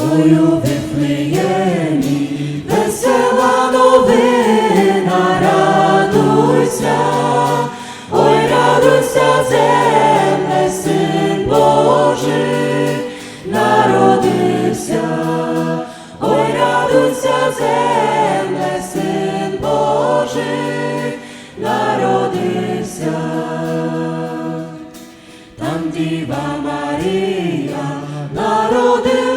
Ой, у Вифлеємі, весела новина, радуйся, ой, радуйся, земле, син Божий, народився, ой, радуйся, земле, син Божий, народився. Там Діва Марія народила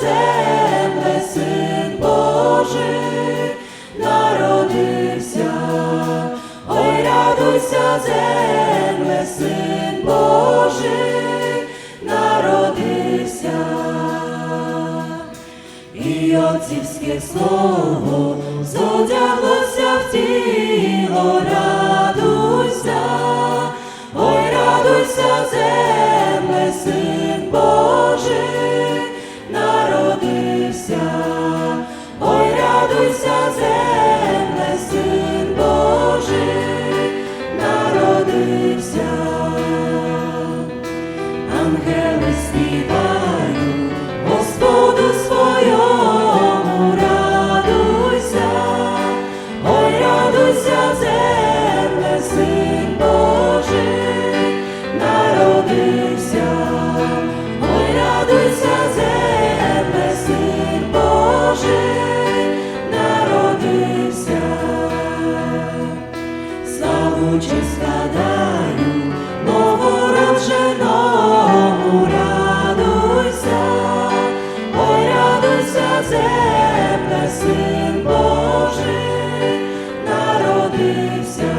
земле, син Божий, народився, ой, радуйся, земле, син Божий, народився. І отцівське слово зодяглося в тіло, радуйся, ой, радуйся, земле, син Божий, ангели Господу своєму радуйся, ой, радуйся, земле, син народився, ой, радуйся, земле, народився. Славу Jesus.